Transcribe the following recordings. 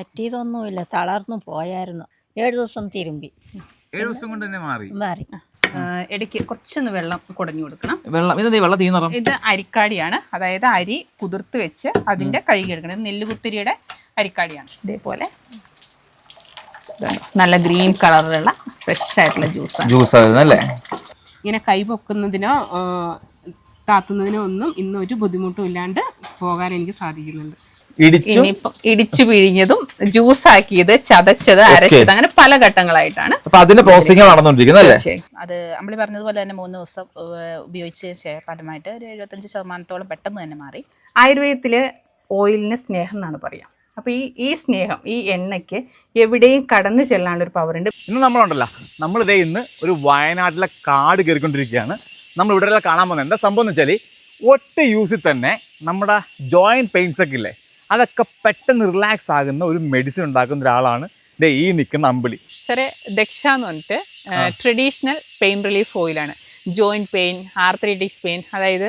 പറ്റിയതൊന്നുമില്ല. തളർന്നു പോയായിരുന്നു. ഏഴു ദിവസം തിരുമ്പി. ഏഴു ദിവസം കൊണ്ട് തന്നെ മാറി. മാറി. ഇടയ്ക്ക് കുറച്ചൊന്ന് വെള്ളം കുടഞ്ഞു കൊടുക്കണം. വെള്ളം ഇതെന്താ വെള്ളം തീർന്നറം ഇത് അരിക്കാടിയാണ്. അതായത് അരി കുതിർത്ത് വെച്ച് അതിന്റെ കഴുകിയെടുക്കണം ഇത് നെല്ലുകുത്തിരിയുടെ അരിക്കാടിയാണ്. ഇതേപോലെ. നല്ല ഗ്രീൻ കളറിലുള്ള ഫ്രഷ് ആയിട്ടുള്ള ജ്യൂസാണ് ജ്യൂസ് അല്ലേ ഇങ്ങനെ കൈ പൊക്കുന്നതിനോ താത്തുന്നതിനോ ഒന്നും ഇന്നൊരു ബുദ്ധിമുട്ടും ഇല്ലാണ്ട് പോകാൻ എനിക്ക് സാധിക്കുന്നുണ്ട്. ഇടിച്ചു. ഇടിച്ചു പിഴിഞ്ഞതും ജ്യൂസ് ആക്കിയത് ചതച്ചത് അരച്ചത് അങ്ങനെ പല ഘട്ടങ്ങളായിട്ടാണ്. അപ്പൊ അതിന്റെ പ്രോസസ്സിംഗ് നടന്നുകൊണ്ടിരിക്കുന്നത് അല്ലേ? അത് നമ്മൾ പറഞ്ഞതുപോലെ തന്നെ മൂന്ന് ദിവസം ഉപയോഗിച്ച ഫലമായിട്ട് ഒരു എഴുപത്തഞ്ച് ശതമാനത്തോളം പെട്ടെന്ന് തന്നെ മാറി. ആയുർവേദത്തിൽ ഓയിലിന് സ്നേഹം എന്നാണ് പറയാം അപ്പോൾ ഈ ഈ സ്നേഹം ഈ എണ്ണയ്ക്ക് എവിടെയും കടന്നു ചെല്ലാനുള്ള ഒരു പവർ ഉണ്ട്. ഇന്ന് നമ്മളുണ്ടല്ലോ. നമ്മളിതേ ഇന്ന് ഒരു വയനാട്ടിലെ കാട് കയറിക്കൊണ്ടിരിക്കുകയാണ്. നമ്മൾ ഇവിടെ കാണാൻ പോകുന്നത്. എന്താ സംഭവം എന്ന് വെച്ചാൽ ഒറ്റ യൂസിൽ തന്നെ നമ്മുടെ ജോയിന്റ് പെയിൻസ് ഒക്കെ ഇല്ലേ? അതൊക്കെ പെട്ടെന്ന് റിലാക്സ് ആകുന്ന ഒരു മെഡിസിൻ ഉണ്ടാക്കുന്ന ഒരാളാണ് ദേ ഈ നിൽക്കുന്ന അമ്പിളി. സാറേ ദക്ഷ എന്ന് പറഞ്ഞിട്ട് ട്രഡീഷണൽ പെയിൻ റിലീഫ് ഓയിലാണ് ജോയിന്റ് പെയിൻ ആർത്രൈറ്റിക്സ് പെയിൻ അതായത്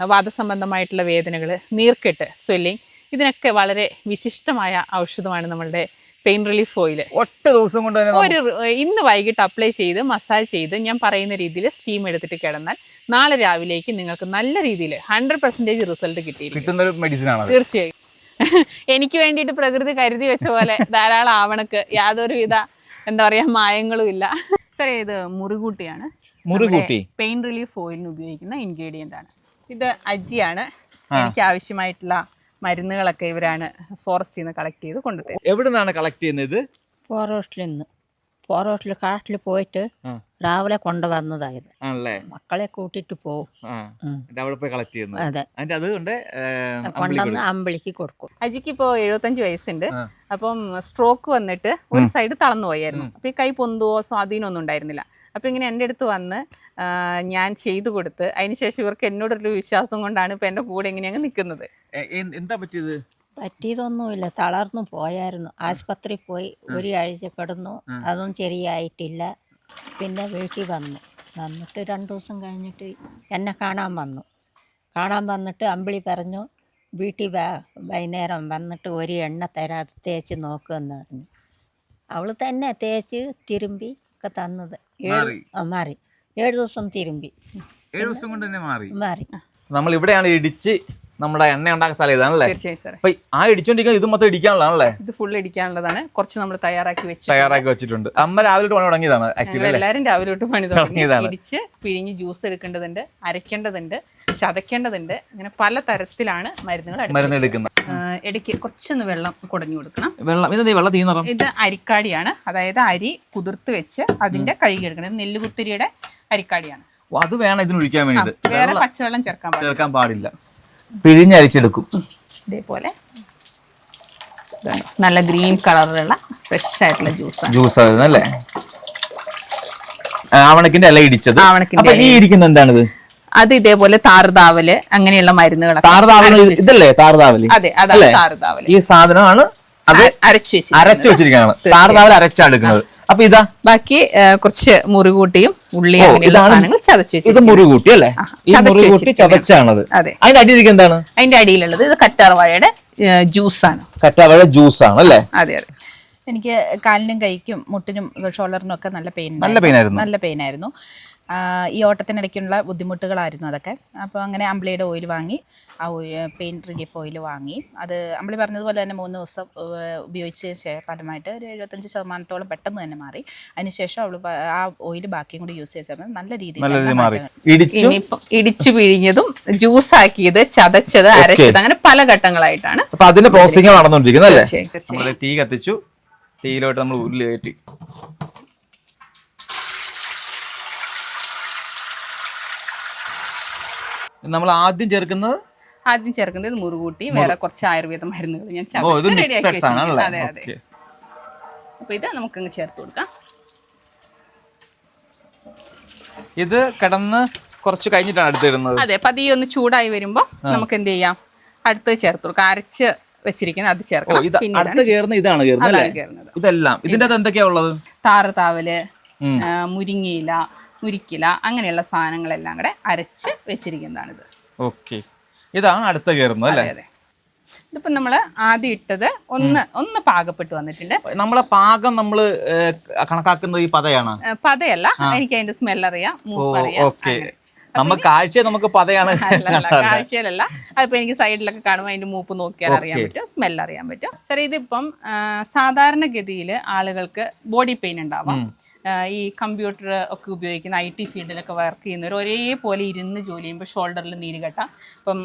വാദസംബന്ധമായിട്ടുള്ള വേദനകൾ നീർക്കെട്ട് സ്വെല്ലിങ് ഇതിനൊക്കെ വളരെ വിശിഷ്ടമായ ഔഷധമാണ് നമ്മളുടെ പെയിൻ റിലീഫ് ഓയിൽ ഒറ്റ ദിവസം കൊണ്ട് തന്നെ ഒരു ഇന്ന് വൈകിട്ട് അപ്ലൈ ചെയ്ത് മസാജ് ചെയ്ത് ഞാൻ പറയുന്ന രീതിയിൽ സ്റ്റീം എടുത്തിട്ട് കിടന്നാൽ നാളെ രാവിലേക്ക് നിങ്ങൾക്ക് നല്ല രീതിയിൽ ഹൺഡ്രഡ് പെർസെന്റേജ് റിസൾട്ട് കിട്ടിയിരിക്കും. കിട്ടുന്ന ഒരു മെഡിസിൻ ആണ് തീർച്ചയായും. എനിക്ക് വേണ്ടിയിട്ട് പ്രകൃതി കരുതി വെച്ച പോലെ ധാരാളം ആവണക്ക് യാതൊരുവിധ എന്താ പറയാ മായങ്ങളും ഇല്ല. സാറേ ഇത് മുറുകൂട്ടിയാണ്. മുറുകൂട്ടി. പെയിൻ റിലീഫ് ഓയിലിന് ഉപയോഗിക്കുന്ന ഇൻഗ്രീഡിയന്റ് ആണ്. ഇത് അജിയാണ്. എനിക്ക് ആവശ്യമായിട്ടുള്ള മരുന്നുകളൊക്കെ ഇവരാണ് ഫോറസ്റ്റിൽ നിന്ന് കളക്ട് ചെയ്ത് കൊണ്ടുതരുന്നത്. എവിടെ നിന്നാണ് കളക്ട് ചെയ്യുന്നത് ഫോറസ്റ്റിൽ നിന്ന്. ഫോറസ്റ്റിൽ കാട്ടിൽ പോയിട്ട്. രാവിലെ കൊണ്ടുവന്നതായത്. ആണല്ലേ? മക്കളെ കൂട്ടിട്ട് പോവും. അവിടെ പോയി കളക്ട് ചെയ്യുന്നു. അതെ. അതിന്റെ അതുകൊണ്ട് കൊണ്ടുവന്ന് അമ്പിളിക്ക് കൊടുക്കും. അജിക്ക് ഇപ്പോ എഴുപത്തഞ്ച് വയസ്സുണ്ട്. അപ്പം സ്ട്രോക്ക് വന്നിട്ട് ഒരു സൈഡ് തളർന്നു പോയായിരുന്നു. അപ്പൊ ഈ കൈ പൊന്തുവോ സ്വാധീനം ഒന്നും ഉണ്ടായിരുന്നില്ല. അപ്പൊ ഇങ്ങനെ എന്റെ അടുത്ത് വന്ന് ഞാൻ ചെയ്തു കൊടുത്ത് അതിനുശേഷം ഇവർക്ക് എന്നോടൊരു വിശ്വാസം കൊണ്ടാണ് ഇപ്പൊ എന്റെ കൂടെ ഇങ്ങനെ അങ്ങ് നിൽക്കുന്നത്. എന്താ പറ്റിയത്? പറ്റിയതൊന്നുമില്ല. തളർന്നു പോയായിരുന്നു. ആശുപത്രി പോയി ഒരു ആഴ്ച കിടന്നു അതും ശരിയായിട്ടില്ല. പിന്നെ വീട്ടിൽ വന്നു. വന്നിട്ട് രണ്ട് ദിവസം കഴിഞ്ഞിട്ട് എന്നെ കാണാൻ വന്നു. കാണാൻ വന്നിട്ട് അമ്പിളി പറഞ്ഞു വീട്ടിൽ വൈകുന്നേരം വന്നിട്ട് ഒരു എണ്ണ തരാതെ തേച്ച് നോക്കുമെന്ന് പറഞ്ഞു. അവൾ തന്നെ തേച്ച് തിരുമ്പി ഒക്കെ തന്നത്. ഏഴ് മാറി. ഏഴ് ദിവസം തിരുമ്പി. ഏഴ് ദിവസം കൊണ്ട് തന്നെ മാറി. മാറി. നമ്മൾ ഇവിടെയാണ് ഇടിച്ച് നമ്മുടെ എണ്ണ ഉണ്ടാക്കുന്ന സ്ഥലം ഇതാണല്ലേ തീർച്ചയായും സാറേ. അപ്പൊ ആ ഇടിച്ചോണ്ടിരിക്കുന്നത് ഇത് മൊത്തം ഇടിക്കാനുള്ളതാണല്ലേ? ഇത് ഫുൾ ഇടിക്കാനുള്ളതാണ്. കുറച്ച് നമ്മൾ തയ്യാറാക്കി വെച്ചു തയ്യാറാക്കി വെച്ചിട്ടുണ്ട്. അമ്മ രാവിലെ തൊട്ട് പണി തുടങ്ങിയതാണ് ആക്ച്വലി എല്ലാവരും രാവിലെ തൊട്ട് പണി തുടങ്ങി. തുടങ്ങിയതാണ്. ഇടിച്ച് പിഴിഞ്ഞ് ജ്യൂസ് എടുക്കേണ്ടതുണ്ട് അരയ്ക്കേണ്ടതുണ്ട് ചതയ്ക്കേണ്ടതുണ്ട്. അങ്ങനെ പല തരത്തിലാണ് മരുന്നുകൾ മരുന്ന് എടുക്കുന്നത്. ഇടയ്ക്ക് കുറച്ചൊന്ന് വെള്ളം കുടഞ്ഞു കൊടുക്കണം. വെള്ളം ഇതെന്താ വെള്ളം ഇത് അരിക്കാടിയാണ്. അതായത് അരി കുതിർത്ത് വെച്ച് അതിന്റെ കഴുകിയെടുക്കണം ഇത് നെല്ലുകുത്തിരിയുടെ അരിക്കാടിയാണ്. അത് വേണം ഇതിന് ഒഴിക്കാൻ വേണ്ടി വേറെ പച്ചവെള്ളം ചേർക്കാൻ ചേർക്കാൻ പാടില്ല. പിഴിഞ്ഞരിച്ചെടുക്കും. ഇതേപോലെ. നല്ല ഗ്രീൻ കളറിലുള്ള ഫ്രഷ് ആയിട്ടുള്ള ജ്യൂസാണ്. ജ്യൂസ് ആയിരുന്നു അല്ലേ ആവണക്കിന്റെ ഇല ഇടിച്ചത്. ആവണക്കിന്റെ ഈ ഇരിക്കുന്ന എന്താണിത്? അത് ഇതേപോലെ താറുതാവൽ അങ്ങനെയുള്ള മരുന്നുകൾ താറുതാവൽ ഇതല്ലേ താറുതാവൽ? അതെ അതാണ്? താറുതാവൽ. ഈ സാധനമാണ് അത് അരച്ചു വെച്ച് അരച്ചു വെച്ചിരിക്കുകയാണ്. താറുതാവൽ അരച്ചെടുക്കുന്നത് അപ്പൊ ഇതാ. ബാക്കി കുറച്ച് മുറികൂട്ടിയും ഉള്ളി അങ്ങനെയുള്ള ഇതാണ് സാധനങ്ങൾ ചതച്ച് ഇത് മുറികൂട്ടി അല്ലേ? ഈ മുറുകൂട്ടി. ചതച്ചാണത്. അതിന്റെ അടിയിലേക്ക് എന്താണ്? അതിന്റെ അടിയിലുള്ളത്. ഇത് കറ്റാർവാഴയുടെ ജ്യൂസാണ്. കറ്റാർവാഴ ജ്യൂസ് ആണ് അല്ലേ അതെ അതെ. എനിക്ക് കാലിനും കൈക്കും മുട്ടിനും ഷോൾഡറിനും ഒക്കെ നല്ല പെയിൻ നല്ല പെയിൻ ആയിരുന്നു. നല്ല പെയിൻ ആയിരുന്നു. ഈ ഓട്ടത്തിനിടയ്ക്കുള്ള ബുദ്ധിമുട്ടുകളായിരുന്നു അതൊക്കെ. അപ്പോൾ അങ്ങനെ അമ്പിളിയുടെ ഓയിൽ വാങ്ങി ആ പെയിൻ റിലീഫ് ഓയിൽ വാങ്ങി. അത് അമ്പിളി പറഞ്ഞതുപോലെ തന്നെ മൂന്ന് ദിവസം ഉപയോഗിച്ച് ഫലമായിട്ട് ഒരു എഴുപത്തഞ്ച് ശതമാനത്തോളം പെട്ടെന്ന് തന്നെ മാറി. അതിനുശേഷം അവൾ ആ ഓയിൽ ബാക്കിയും കൂടി യൂസ് ചെയ്ത സമയം നല്ല രീതിയിൽ ഇടിച്ചു? ഇടിച്ചു പിഴിഞ്ഞതും ജ്യൂസ് ആക്കിയത് ചതച്ചത് അരച്ചത് അങ്ങനെ പല ഘട്ടങ്ങളായിട്ടാണ്. അതിന്റെ പ്രോസസിംഗ് നടന്നുകൊണ്ടിരിക്കുന്നത് തീ കത്തിച്ചു തീയിലോട്ട് നമ്മൾ ഉരുളി കയറ്റി. നമ്മൾ ആദ്യം ചേർക്കുന്നത്? ആദ്യം ചേർക്കുന്നത് മുറുകൂട്ടി വേറെ കുറച്ച് ആയുർവേദ മരുന്നുകൾ ഞാൻ വെച്ചിരിക്കുന്നു. അതെ അതെ. അപ്പൊ ഇത് നമുക്ക് ചേർത്ത് കൊടുക്കാം. ഇത് കടന്ന് കുറച്ച് കഴിഞ്ഞിട്ടാണ് അടുത്ത് ഇടുന്നത് അതെ പതിയെ ഒന്ന് ചൂടായി വരുമ്പോൾ നമുക്ക് എന്ത് ചെയ്യാം? അടുത്ത് ചേർത്ത് കൊടുക്കാം. അരച്ച് വെച്ചിരിക്കുന്നത് അത് ചേർക്കാം അടുത്ത് ഇതാണ് ഇതെല്ലാം. ഇതിന്റെ അകത്ത് എന്തൊക്കെയാ ഉള്ളത്? താറ് താവൽ. മുരിങ്ങയില മുരിക്കില അങ്ങനെയുള്ള സാധനങ്ങളെല്ലാം കൂടെ അരച്ച് വെച്ചിരിക്കുന്നതാണിത്. ഓക്കെ. ഇതാണ് അടുത്ത കയറുന്നത് അല്ലേ? അതെ ഇതിപ്പോ നമ്മൾ ആദ്യം ഇട്ടത് ഒന്ന് ഒന്ന് പാകപ്പെട്ട് വന്നിട്ടുണ്ട്. നമ്മളെ പാകം നമ്മൾ കണക്കാക്കുന്നത് ഈ പതയാണ്. പതയല്ല. എനിക്ക് അതിന്റെ സ്മെൽ അറിയാം ഓക്കെ. നമുക്ക് കാഴ്ച നമുക്ക് പതയാണ് കാഴ്ചയിലല്ല. അതിപ്പോ എനിക്ക് സൈഡിലൊക്കെ കാണുമ്പോൾ അതിന്റെ മൂപ്പ് നോക്കിയാൽ അറിയാൻ പറ്റും സ്മെൽ അറിയാൻ പറ്റും. സാർ ഇതിപ്പം സാധാരണഗതിയിൽ ആളുകൾക്ക് ബോഡി പെയിൻ ഉണ്ടാവാം. ഈ കമ്പ്യൂട്ടർ ഒക്കെ ഉപയോഗിക്കുന്ന ഐ ടി ഫീൽഡിലൊക്കെ വർക്ക് ചെയ്യുന്നവർ ഒരേപോലെ ഇരുന്ന് ജോലി ചെയ്യുമ്പോൾ ഷോൾഡറിൽ നീര് കെട്ടാം. ഇപ്പം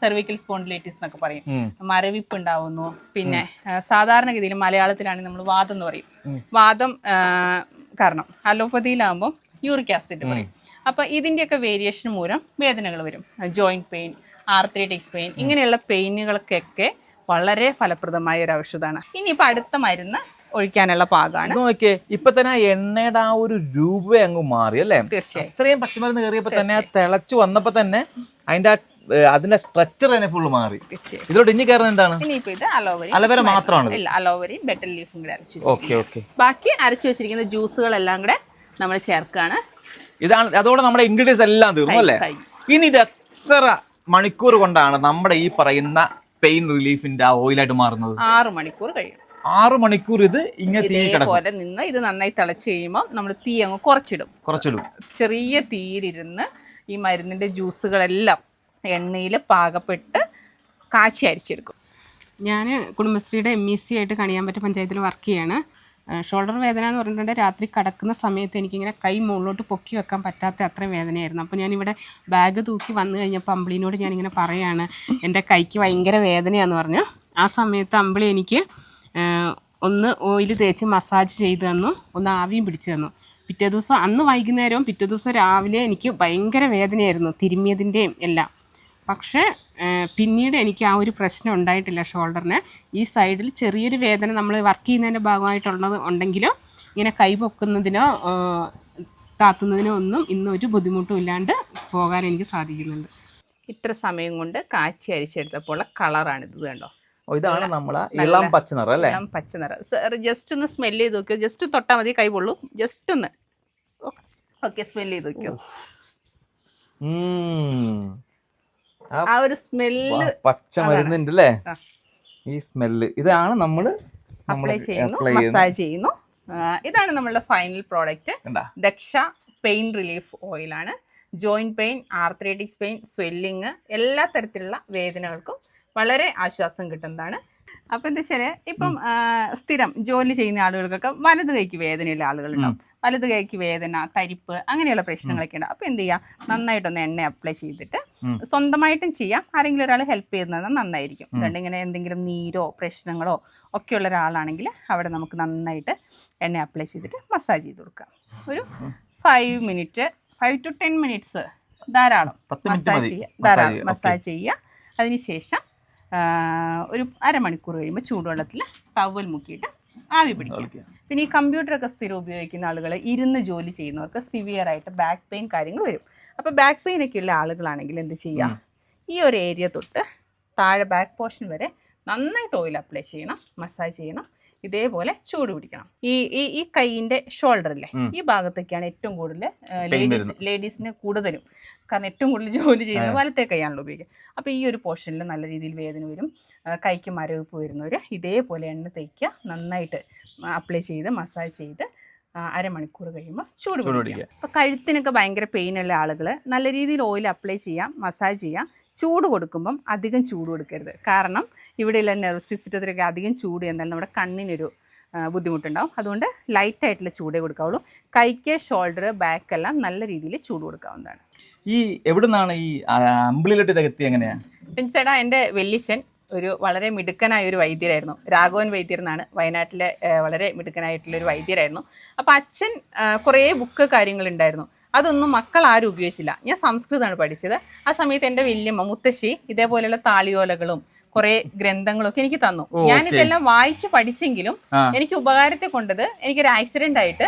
സെർവിക്കൽ സ്പോണ്ടിലൈറ്റിസ് എന്നൊക്കെ പറയും. മരവിപ്പ് ഉണ്ടാവുന്നു പിന്നെ സാധാരണഗതിയിൽ മലയാളത്തിലാണെങ്കിൽ നമ്മൾ വാദം എന്ന് പറയും. വാദം കാരണം അലോപ്പതിയിലാകുമ്പോൾ യൂറിക് ആസിഡ് പറയും. അപ്പോൾ ഇതിന്റെയൊക്കെ വേരിയേഷൻ മൂലം വേദനകൾ വരും. ജോയിന്റ് പെയിൻ ആർത്രൈറ്റിക്സ് പെയിൻ ഇങ്ങനെയുള്ള പെയിനുകൾക്കൊക്കെ വളരെ ഫലപ്രദമായ ഒരു ഔഷധമാണ്. ഇനിയിപ്പോൾ അടുത്ത മരുന്ന് ഒഴിക്കാനുള്ള പാകമാണ് നോക്കിയേ ഇപ്പൊ തന്നെ ആ എണ്ണയുടെ ആ ഒരു രൂപ അങ്ങ് മാറി അല്ലേ? തീർച്ചയായും. അത്രയും പച്ചമരുന്ന് കയറിയപ്പോ തന്നെ ആ തിളച്ചു വന്നപ്പോ തന്നെ അതിന്റെ ആ, അതിന്റെ സ്ട്രക്ചർ തന്നെ ഫുള്ള് മാറി. ഇതിലോട്ട് ഇനി കയറുന്നത് എന്താണ്? അലോവര ഇത് അലോവരി അലോവേര മാത്രമാണ്. ഇല്ല അലോവരിയും ബെറ്റൽ ലീഫും കൂടെ അരച്ചു ഓക്കെ ഓക്കെ ബാക്കി അരച്ചു വെച്ചിരിക്കുന്ന ജ്യൂസുകളെല്ലാം കൂടെ നമ്മൾ ചേർക്കുകയാണ് ഇതാണ് അതോടെ നമ്മുടെ ഇൻഗ്രീഡിയൻസ് എല്ലാം തീർന്നു അല്ലേ? ഇനി ഇത് എത്ര മണിക്കൂർ കൊണ്ടാണ് നമ്മുടെ ഈ പറയുന്ന പെയിൻ റിലീഫിന്റെ ആ ഓയിലായിട്ട് മാറുന്നത്? ആറ് മണിക്കൂർ കഴിയും. ആറ് മണിക്കൂർ ഇത് ഇങ്ങനെ തീ കിടക്കും. ഇതേപോലെ നിന്ന് ഇത് നന്നായി തിളച്ച് കഴിയുമ്പോൾ നമ്മൾ തീ അങ്ങ് കുറച്ചിടും. കുറച്ചിടും. ചെറിയ തീയിലിരുന്ന് ഈ മരുന്നിന്റെ ജ്യൂസുകളെല്ലാം എണ്ണയിൽ പാകപ്പെട്ട് കാച്ചി അരിച്ചെടുക്കും. ഞാൻ കുടുംബശ്രീയുടെ എം ഇ സി ആയിട്ട് കണിയാമ്പറ്റ പഞ്ചായത്തിൽ വർക്ക് ചെയ്യാണ്. ഷോൾഡർ വേദന എന്ന് പറഞ്ഞിട്ടുണ്ടെങ്കിൽ രാത്രി കിടക്കുന്ന സമയത്ത് എനിക്കിങ്ങനെ കൈ മുകളിലോട്ട് പൊക്കി വെക്കാൻ പറ്റാത്ത അത്രയും വേദനയായിരുന്നു. അപ്പോൾ ഞാനിവിടെ ബാഗ് തൂക്കി വന്നു കഴിഞ്ഞപ്പോൾ അമ്പിളിനോട് ഞാനിങ്ങനെ പറയാണ് എന്റെ കൈക്ക് ഭയങ്കര വേദനയാന്ന് പറഞ്ഞു. ആ സമയത്ത് അമ്പിളി എനിക്ക് ഒന്ന് ഓയിൽ തേച്ച് മസാജ് ചെയ്ത് തന്നു. ഒന്ന് ആവിയും പിടിച്ചു തന്നു. പിറ്റേ ദിവസം അന്ന് വൈകുന്നേരവും പിറ്റേ ദിവസം രാവിലെ എനിക്ക് ഭയങ്കര വേദനയായിരുന്നു തിരുമ്മിയതിന്റെയും എല്ലാം. പക്ഷേ പിന്നീട് എനിക്ക് ആ ഒരു പ്രശ്നം ഉണ്ടായിട്ടില്ല ഷോൾഡറിന് ഈ സൈഡിൽ ചെറിയൊരു വേദന നമ്മൾ വർക്ക് ചെയ്യുന്നതിന്റെ ഭാഗമായിട്ടുള്ളത് ഉണ്ടെങ്കിലും ഇങ്ങനെ കൈ പൊക്കുന്നതിനോ താത്തുന്നതിനോ ഒന്നും ഇന്നൊരു ബുദ്ധിമുട്ടും ഇല്ലാണ്ട് പോകാൻ എനിക്ക് സാധിക്കുന്നുണ്ട്. ഇത്ര സമയം കൊണ്ട് കാച്ചി അരിച്ചെടുത്തപ്പോൾ കളറാണിത് കണ്ടോ? ഇതാണ് നമ്മളെ ഇളം പച്ച നിറം അല്ലേ? ഇളം പച്ച നിറം സാർ ജസ്റ്റ് ഒന്ന് സ്മെല്ല് ചെയ്ത് നോക്കിയോ ജസ്റ്റ് തൊട്ടാൽ മതി കൈ പൊള്ളു. ജസ്റ്റ് ഒന്ന്. ഓക്കെ സ്മെല്ല് ചെയ്ത് നോക്കിയോ ആ ഒരു സ്മെല്ല് പച്ച മരുന്നുണ്ട് അല്ലേ ഈ സ്മെല്ല് ഇതാണ് നമ്മൾ അപ്ലൈ ചെയ്യുന്നു മസാജ് ചെയ്യുന്നു. ഇതാണ് നമ്മളുടെ final product Daksha pain relief ഓയിലാണ് joint pain arthritics pain swelling എല്ലാ തരത്തിലുള്ള വേദനകൾക്കും വളരെ ആശ്വാസം കിട്ടുന്നതാണ്. അപ്പം എന്താ വെച്ചാൽ ഇപ്പം സ്ഥിരം ജോലി ചെയ്യുന്ന ആളുകൾക്കൊക്കെ വലത് കൈക്ക് വേദനയുള്ള ആളുകളുണ്ടാവും. വലത് കൈക്ക് വേദന തരിപ്പ് അങ്ങനെയുള്ള പ്രശ്നങ്ങളൊക്കെ ഉണ്ട് അപ്പോൾ എന്ത് ചെയ്യുക നന്നായിട്ടൊന്ന് എണ്ണ അപ്ലൈ ചെയ്തിട്ട് സ്വന്തമായിട്ടും ചെയ്യാം. ആരെങ്കിലും ഒരാൾ ഹെൽപ്പ് ചെയ്യുന്നത് നന്നായിരിക്കും. അതുകൊണ്ട് ഇങ്ങനെ എന്തെങ്കിലും നീരോ പ്രശ്നങ്ങളോ ഒക്കെ ഉള്ള ഒരാളാണെങ്കിൽ അവിടെ നമുക്ക് നന്നായിട്ട് എണ്ണ അപ്ലൈ ചെയ്തിട്ട് മസാജ് ചെയ്ത് കൊടുക്കാം. ഒരു five minute five to ten minutes ധാരാളം മസാജ്. ചെയ്യുക ധാരാളം. മസാജ് ചെയ്യുക അതിനുശേഷം ഒരു അരമണിക്കൂർ കഴിയുമ്പോൾ ചൂടുവെള്ളത്തിൽ ടവൽ മുക്കിയിട്ട് ആവി പിടിക്കുക. പിന്നെ ഈ കമ്പ്യൂട്ടറൊക്കെ സ്ഥിരം ഉപയോഗിക്കുന്ന ആളുകൾ ഇരുന്ന് ജോലി ചെയ്യുന്നവർക്ക് സിവിയർ ആയിട്ട് ബാക്ക് പെയിൻ കാര്യങ്ങൾ വരും. അപ്പോൾ ബാക്ക് പെയിൻ ഒക്കെ ഉള്ള ആളുകളാണെങ്കിൽ എന്ത് ചെയ്യാം ഈ ഒരു ഏരിയ തൊട്ട് താഴെ ബാക്ക് പോർഷൻ വരെ നന്നായിട്ട് ഓയിൽ അപ്ലൈ ചെയ്യണം മസാജ് ചെയ്യണം. ഇതേപോലെ ചൂട് പിടിക്കണം. ഈ ഈ ഈ കൈയിന്റെ ഷോൾഡറില്ലേ ഈ ഭാഗത്തേക്കാണ് ഏറ്റവും കൂടുതൽ ലേഡീസ് ലേഡീസിന് കൂടുതലും. കാരണം ഏറ്റവും കൂടുതൽ ജോലി ചെയ്യുന്ന വലത്തെ കൈയാണല്ലോ ഉപയോഗിക്കുക. അപ്പോൾ ഈ ഒരു പോർഷനിൽ നല്ല രീതിയിൽ വേദന വരും. കൈക്ക് മരവിപ്പ് വരുന്നവർ ഇതേപോലെ എണ്ണ തേക്കുക നന്നായിട്ട് അപ്ലൈ ചെയ്ത് മസാജ് ചെയ്ത് അരമണിക്കൂർ കഴിയുമ്പോൾ ചൂട് പിടിക്കുക. അപ്പോൾ കഴുത്തിനൊക്കെ ഭയങ്കര പെയിൻ ഉള്ള ആളുകൾ നല്ല രീതിയിൽ ഓയിൽ അപ്ലൈ ചെയ്യാം മസാജ് ചെയ്യാം. ചൂട് കൊടുക്കുമ്പം അധികം ചൂട് കൊടുക്കരുത്. കാരണം ഇവിടെയുള്ള നെർവ് സിസ്റ്റത്തിലൊക്കെ അധികം ചൂട് എന്നാൽ നമ്മുടെ കണ്ണിനൊരു ബുദ്ധിമുട്ടുണ്ടാവും. അതുകൊണ്ട് ലൈറ്റ് ആയിട്ടുള്ള ചൂടേ കൊടുക്കാവുള്ളൂ. കൈക്ക് ഷോൾഡർ ബാക്ക് എല്ലാം നല്ല രീതിയിൽ ചൂട് കൊടുക്കാവുന്നതാണ്. ഈ എവിടുന്നാണ് ഈ അമ്പിളിലോട്ട് ഇതൊക്കെ എങ്ങനെയാണ് ചേട്ടാ എന്റെ വെല്ലിശൻ ഒരു വളരെ മിടുക്കനായ ഒരു വൈദ്യരായിരുന്നു. രാഘവൻ വൈദ്യർ എന്നാണ് വയനാട്ടിലെ വളരെ മിടുക്കനായിട്ടുള്ള ഒരു വൈദ്യരായിരുന്നു. അപ്പോൾ അച്ഛൻ കുറേ ബുക്ക് കാര്യങ്ങളുണ്ടായിരുന്നു അതൊന്നും മക്കൾ ആരും ഉപയോഗിച്ചില്ല. ഞാൻ സംസ്കൃതമാണ് പഠിച്ചത്. ആ സമയത്ത് എന്റെ വല്യമ്മ മുത്തശ്ശി ഇതേപോലെയുള്ള താളിയോലകളും കുറേ ഗ്രന്ഥങ്ങളൊക്കെ എനിക്ക് തന്നു. ഞാൻ ഇതെല്ലാം വായിച്ച് പഠിച്ചെങ്കിലും എനിക്ക് ഉപകാരത്തെ കൊണ്ടത് എനിക്കൊരു ആക്സിഡന്റ് ആയിട്ട്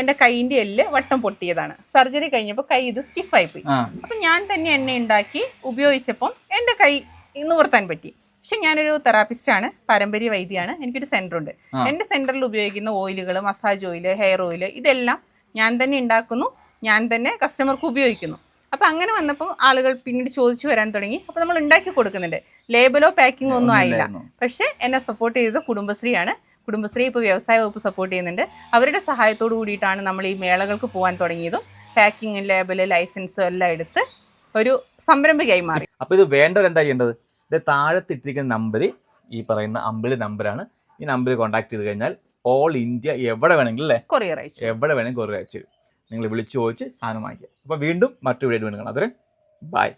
എന്റെ കൈയിന്റെ എല്ല് വട്ടം പൊട്ടിയതാണ്. സർജറി കഴിഞ്ഞപ്പോൾ കൈ ഇത് സ്റ്റിഫായി പോയി. അപ്പൊ ഞാൻ തന്നെ എണ്ണ ഉണ്ടാക്കി ഉപയോഗിച്ചപ്പം എന്റെ കൈ നിവർത്താൻ പറ്റി. പക്ഷെ ഞാനൊരു തെറാപ്പിസ്റ്റ് ആണ് പാരമ്പര്യ വൈദ്യയാണ് എനിക്കൊരു സെന്റർ ഉണ്ട് എന്റെ സെന്ററിൽ ഉപയോഗിക്കുന്ന ഓയിലുകൾ മസാജ് ഓയിൽ ഹെയർ ഓയിൽ ഇതെല്ലാം ഞാൻ തന്നെ ഉണ്ടാക്കുന്നു ഞാൻ തന്നെ കസ്റ്റമർക്ക് ഉപയോഗിക്കുന്നു. അപ്പോൾ അങ്ങനെ വന്നപ്പോൾ ആളുകൾ പിന്നീട് ചോദിച്ചു വരാൻ തുടങ്ങി. അപ്പോൾ നമ്മൾ ഉണ്ടാക്കി കൊടുക്കുന്നുണ്ട്. ലേബലോ പാക്കിങ്ങോ ഒന്നും ആയില്ല. പക്ഷേ എന്നെ സപ്പോർട്ട് ചെയ്തത് കുടുംബശ്രീയാണ്. കുടുംബശ്രീ ഇപ്പോൾ വ്യവസായ വകുപ്പ് സപ്പോർട്ട് ചെയ്യുന്നുണ്ട്. അവരുടെ സഹായത്തോടു കൂടിയിട്ടാണ് നമ്മൾ ഈ മേളകൾക്ക് പോകാൻ തുടങ്ങിയതും. പാക്കിങ് ലേബൽ ലൈസൻസ് എല്ലാം എടുത്ത് ഒരു സംരംഭകയായി മാറി. അപ്പോൾ ഇത് വേണ്ടവരെന്താ ചെയ്യേണ്ടത്? ഇത് താഴത്തിട്ടിരിക്കുന്ന നമ്പർ ഈ പറയുന്ന അമ്പിളി നമ്പറാണ് ഈ നമ്പറിൽ കോൺടാക്ട് ചെയ്ത് കഴിഞ്ഞാൽ ഓൾ ഇന്ത്യ എവിടെ വേണമെങ്കിലും അല്ലേ? കൊറിയർ അയച്ചു എവിടെ വേണമെങ്കിലും കൊറിയർ അയച്ചു നിങ്ങൾ വിളിച്ചു ചോദിച്ച് സാധനം വാങ്ങിക്കുക. അപ്പോൾ വീണ്ടും മറ്റു വീഡിയോ വേണം അതെ ബൈ